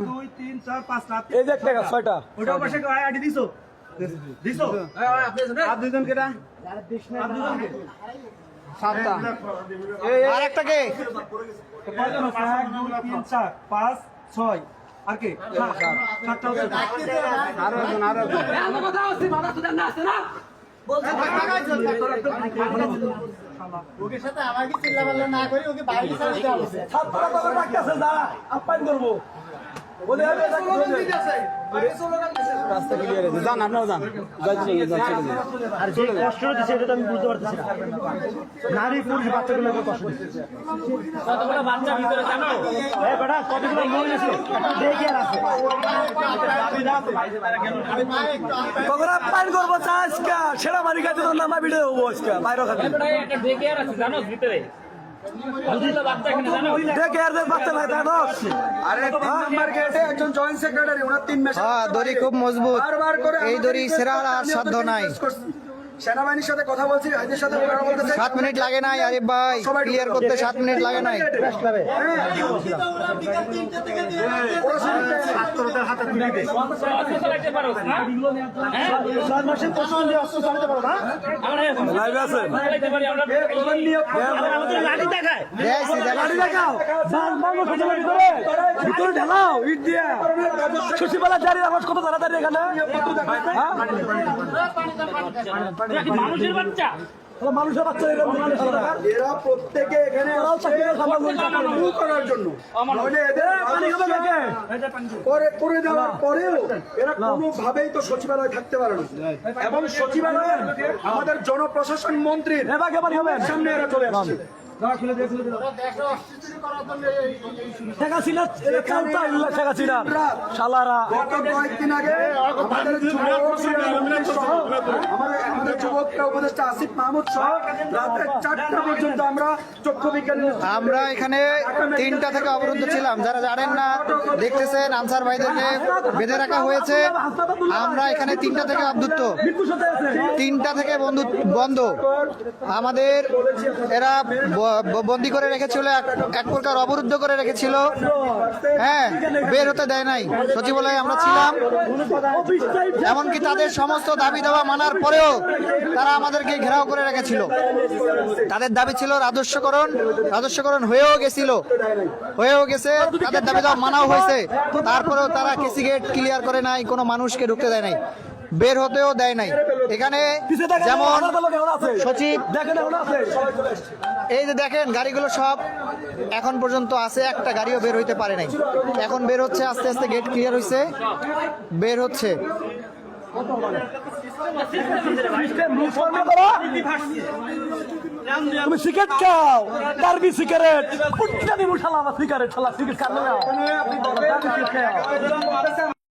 দুই তিন চার পাঁচটা এই যে একটা গাছ, ছয়টা। ওটা পাশে আইডি দিছো। দিছো? আর দুইজন কেটা? আর দুইজন কে? সাতটা। আর একটা কে? তিন চার পাঁচ ছয়। আর কে? সাতটা আরও একজন আরও একজন। ওকে সাথে আমাকে চিল্লা না করে ওকে বাইরে করব। বলে হবে রাস্তা ক্লিয়ার আছে যান আপনারাও যান। যান চলে যান চলে যান আর যে কষ্টটা দিচ্ছে এটা তো আমি বুঝতে পারতেছি না। নারী পুরুষ বাচ্চাগুলোকে কষ্ট দিচ্ছে। কতগুলো বাচ্চা ভিতরে জানো? এই বেটা কতগুলো মহিলা আছে? দেখে আর আছে। কখন আপ্যায়ন করব চা সেরা মারি খাইতে তো নামা ভিডিও হব আজকা বাইরে জানো ভিতরে? হ্যাঁ দড়ি খুব মজবুত। এই দড়ি সেরা আর সাধ্য নাই। সেনাবাহিনীর সাথে কথা বলছি হাইদের সাথে কথা বলতেছে সাত মিনিট লাগে নাই আরে ভাই। ক্লিয়ার করতে সাত মিনিট লাগে নাই। হ্যাঁ ভিতরে ঢালাও ইট দিয়া। সুশীবালা জারি আওয়াজ কত তাড়াতাড়ি এখানে? মানুষের বাচ্চা তাহলে মানুষের বাচ্চা এরা প্রত্যেকে এখানে করার জন্য নইলে এদের পানি খাবে নাকি? করে করে দেওয়ার পরেও এরা কোনোভাবেই তো সচিবালয় থাকতে পারে না এবং আমাদের জনপ্রশাসন মন্ত্রীর সামনে এরা চলে আসছে শেখ হাসিনা কালটা ইল্লা শেখ হাসিনা শালারা গত কয়েকদিন আগে আমাদের আমাদের আমাদের যুবকরা উপদেষ্টা আসিফ মাহমুদ সহ রাতে চারটা পর্যন্ত আমরা চক্ষু বিজ্ঞান আমরা এখানে তিনটা থেকে অবরুদ্ধ ছিলাম যারা জানেন না দেখতেছেন আনসার ভাইদেরকে বেঁধে রাখা হয়েছে আমরা এখানে তিনটা থেকে অবদুত্ত তিনটা থেকে বন্ধু বন্ধ আমাদের এরা বন্দি করে রেখেছিল, এক- প্রকার অবরুদ্ধ করে রেখেছিল। হ্যাঁ বের হতে দেয় নাই। সচিবালয়ে আমরা ছিলাম। এমনকি তাদের সমস্ত দাবি দাওয়া মানার পরেও তারা আমাদেরকে ঘেরাও করে রেখেছিল। তাদের দাবি ছিল রাজস্বকরণ রাজস্বকরণ হয়েও গেছিল। হয়েও গেছে, তাদের দাবি দাওয়া মানাও হয়েছে। তারপরেও তারা কেসি গেট ক্লিয়ার করে নাই, কোনো মানুষকে ঢুকতে দেয় নাই। বের হতেও দেয় নাই। এখানে যেমন সচিব দেখেন এখন আছে? এই যে দেখেন গাড়িগুলো সব এখন পর্যন্ত আছে একটা গাড়িও বের হইতে পারে নাই। এখন বের হচ্ছে আস্তে আস্তে গেট ক্লিয়ার হয়েছে বের হচ্ছে। তুমি সিগারেট খাও কারবি সিগারেট। পুটকা দিব শালা সিগারেট শালা সিগারেট খাও।